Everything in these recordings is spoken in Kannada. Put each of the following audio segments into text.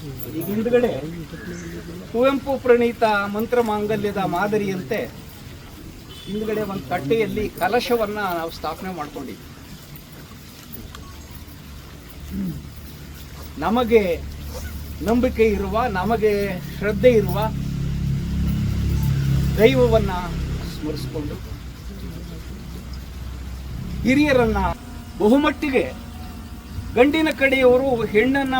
ಈಗ ಹಿಂದ್ಗಡೆ ಕುವೆಂಪು ಪ್ರಣೀತ ಮಂತ್ರ ಮಾಂಗಲ್ಯದ ಮಾದರಿಯಂತೆ ಹಿಂದ್ಗಡೆ ಒಂದು ತಟ್ಟೆಯಲ್ಲಿ ಕಲಶವನ್ನ ನಾವು ಸ್ಥಾಪನೆ ಮಾಡ್ಕೊಂಡಿದ್ವಿ. ನಮಗೆ ನಂಬಿಕೆ ಇರುವ, ನಮಗೆ ಶ್ರದ್ಧೆ ಇರುವ ದೈವವನ್ನ ಸ್ಮರಿಸಿಕೊಂಡು ಹಿರಿಯರನ್ನ ಬಹುಮಟ್ಟಿಗೆ ಗಂಡಿನ ಕಡೆಯವರು ಹೆಣ್ಣನ್ನ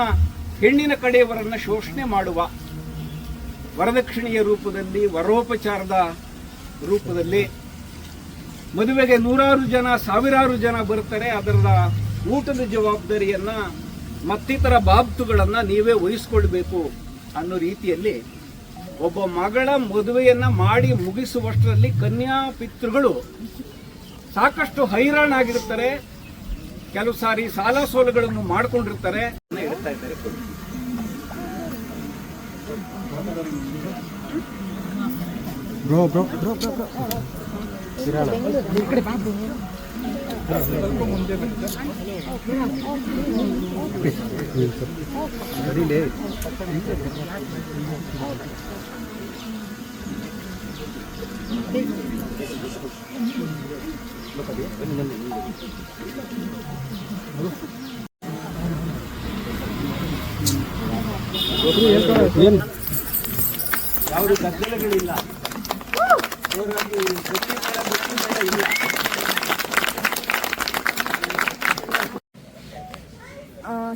ಹೆಣ್ಣಿನ ಕಡೆಯವರನ್ನ ಶೋಷಣೆ ಮಾಡುವ ವರದಕ್ಷಿಣೆಯ ರೂಪದಲ್ಲಿ, ವರೋಪಚಾರದ ರೂಪದಲ್ಲಿ ಮದುವೆಗೆ ನೂರಾರು ಜನ, ಸಾವಿರಾರು ಜನ ಬರ್ತಾರೆ. ಅದರ ಊಟದ ಜವಾಬ್ದಾರಿಯನ್ನ ಮತ್ತಿತರ ಬಾಬ್ತುಗಳನ್ನು ನೀವೇ ವಹಿಸ್ಕೊಳ್ಬೇಕು ಅನ್ನೋ ರೀತಿಯಲ್ಲಿ ಒಬ್ಬ ಮಗಳ ಮದುವೆಯನ್ನು ಮಾಡಿ ಮುಗಿಸುವಷ್ಟರಲ್ಲಿ ಕನ್ಯಾ ಪಿತೃಗಳು ಸಾಕಷ್ಟು ಹೈರಾಣಾಗಿರ್ತಾರೆ ಕೆಲವು ಸಾರಿ ಸಾಲ ಸೋಲುಗಳನ್ನು ಮಾಡ್ಕೊಂಡಿರ್ತಾರೆ. ಇಡ್ತಾ ಇದ್ದಾರೆ ಕೊಡಿ. Bro bro bro bro bro ಏನು ಯಾವುದೇ ಗದ್ದಲಗಳಿಲ್ಲ ಜೋರಾಗಿ Gattimela, ಗದ್ದಲಗಳಿಲ್ಲ ಇಲ್ಲ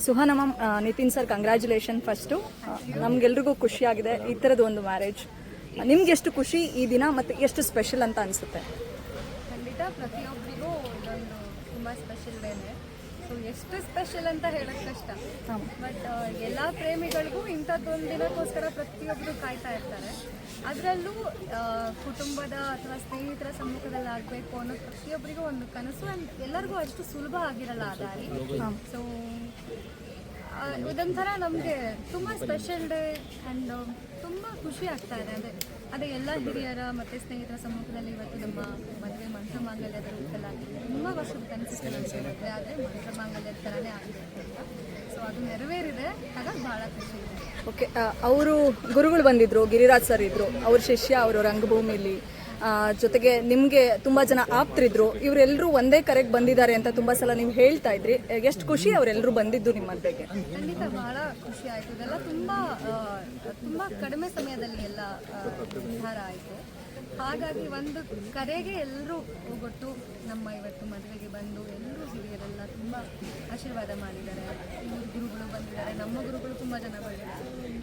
Suhana ma'am Nitin sir congratulation first ನಮ್ಗೆಲ್ರಿಗೂ ಖುಷಿಯಾಗಿದೆ ಈ ಥರದ್ದು ಒಂದು ಮ್ಯಾರೇಜ್ ನಿಮ್ಗೆ ಎಷ್ಟು ಖುಷಿ ಈ ದಿನ ಮತ್ತು ಎಷ್ಟು ಸ್ಪೆಷಲ್ ಅಂತ ಅನಿಸುತ್ತೆ? ಖಂಡಿತ ಪ್ರತಿಯೊಬ್ಬರಿಗೂ ಇದೊಂದು ತುಂಬ ಸ್ಪೆಷಲ್ ಇದೆ ಸೊ ಎಷ್ಟು ಸ್ಪೆಷಲ್ ಅಂತ ಹೇಳೋಕ್ಕೆ ಕಷ್ಟ. ಬಟ್ ಎಲ್ಲ ಪ್ರೇಮಿಗಳಿಗೂ ಇಂಥದ್ದೊಂದು ದಿನಕ್ಕೋಸ್ಕರ ಪ್ರತಿಯೊಬ್ಬರು ಕಾಯ್ತಾ ಇರ್ತಾರೆ. ಅದರಲ್ಲೂ ಕುಟುಂಬದ ಅಥವಾ ಸ್ನೇಹಿತರ ಸಮ್ಮುಖದಲ್ಲಿ ಆಗಬೇಕು ಅನ್ನೋ ಪ್ರತಿಯೊಬ್ಬರಿಗೂ ಒಂದು ಕನಸು ಆ್ಯಂಡ್ ಎಲ್ಲರಿಗೂ ಅಷ್ಟು ಸುಲಭ ಆಗಿರಲ್ಲ ಆ ದಾರಿ ಸೊ ಇದೊಂಥರ ನಮಗೆ ತುಂಬ ಸ್ಪೆಷಲ್ ಡೇ ಆ್ಯಂಡ್ ತುಂಬ ಖುಷಿ ಆಗ್ತಾ ಇದೆ. ಅದೇ ಅದೇ ಎಲ್ಲ ಹಿರಿಯರ ಮತ್ತು ಸ್ನೇಹಿತರ ಸಮ್ಮುಖದಲ್ಲಿ ಇವತ್ತು ನಮ್ಮ ಮದುವೆ ಮಂತ್ರ ಮಾಂಗಲ್ಯದ ರೂಪದಲ್ಲಿ, ತುಂಬ ವರ್ಷದ ಕನಸು ಇರುತ್ತೆ. ಆದರೆ ಮಂತ್ರ ಮಾಂಗಲ್ಯದ ಥರನೇ ಆಗಿದೆ ಸೊ ಅದು ನೆರವೇರಿದೆ. ಹಾಗಾಗಿ ಭಾಳ ಖುಷಿ. ಇದೆ ಓಕೆ ಅವರು ಗುರುಗಳು ಬಂದಿದ್ರು, ಗಿರಿರಾಜ್ ಸರ್ ಇದ್ರು, ಅವ್ರ ಶಿಷ್ಯ, ಅವರು ರಂಗಭೂಮಿಲಿ. ಜೊತೆಗೆ ನಿಮಗೆ ತುಂಬ ಜನ ಆಪ್ತರಿದ್ರು. ಇವರೆಲ್ಲರೂ ಒಂದೇ ಕರೆಗೆ ಬಂದಿದ್ದಾರೆ ಅಂತ ತುಂಬ ಸಲ ನೀವು ಹೇಳ್ತಾ ಇದ್ರಿ. ಎಷ್ಟು ಖುಷಿ ಅವರೆಲ್ಲರೂ ಬಂದಿದ್ದು ನಿಮ್ಮ ಮದುವೆಗೆ ಖಂಡಿತ ಬಹಳ ಖುಷಿ ಆಯಿತು. ಇದೆಲ್ಲ ತುಂಬ ತುಂಬ ಕಡಿಮೆ ಸಮಯದಲ್ಲಿ ಎಲ್ಲ ಉದ್ಧಾರ ಆಯಿತು. ಹಾಗಾಗಿ ಒಂದು ಕರೆಗೆ ಎಲ್ಲರೂ ಹೋಗೊಟ್ಟು ನಮ್ಮ ಇವತ್ತು ಮದುವೆಗೆ ಬಂದು ಎಲ್ಲರೂ ಹಿರಿಯರೆಲ್ಲ ತುಂಬ ಆಶೀರ್ವಾದ ಮಾಡಿದ್ದಾರೆ. ಗುರುಗಳು ಬಂದಿದ್ದಾರೆ, ನಮ್ಮ ಗುರುಗಳು ತುಂಬ ಜನ ಬಂದಿದ್ದಾರೆ.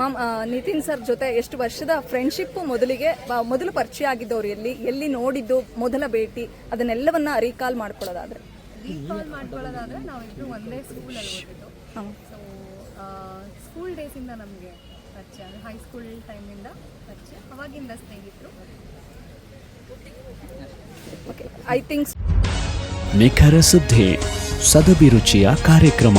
ಮ್ಯಾಮ್ ನಿತಿನ್ ಸರ್ ಜೊತೆ ಎಷ್ಟು ವರ್ಷದ ಫ್ರೆಂಡ್ಶಿಪ್ಪು ಮೊದಲಿಗೆ ಮೊದಲು ಪರಿಚಯ ಆಗಿದ್ದವ್ರು ಎಲ್ಲಿ ಎಲ್ಲಿ ನೋಡಿದ್ದು ಮೊದಲ ಭೇಟಿ ಅದನ್ನೆಲ್ಲವನ್ನ ರೀಕಾಲ್ ಮಾಡ್ಕೊಳ್ಳೋದಾದ್ರೆ? ರೀಕಾಲ್ ಮಾಡ್ಕೊಳ್ಳೋದಾದ್ರೆ ನಾವಿಬ್ರು ಒಂದೇ ಸ್ಕೂಲಲ್ಲಿ ಓದಿದ್ದು. ಸೊ ಸ್ಕೂಲ್ ಡೇಸಿಂದ ನಮಗೆ ಪರಿಚಯ ಅಂದರೆ ಹೈಸ್ಕೂಲ್ ಟೈಮಿಂದ ಪರಿಚಯ ಅವಾಗಿಂದ ಸ್ನೇಹಿತರು. ಓಕೆ ಐ ಥಿಂಕ್ಸ್ ನಿಖರ ಸುದ್ದಿ ಸದಭಿರುಚಿಯ ಕಾರ್ಯಕ್ರಮ.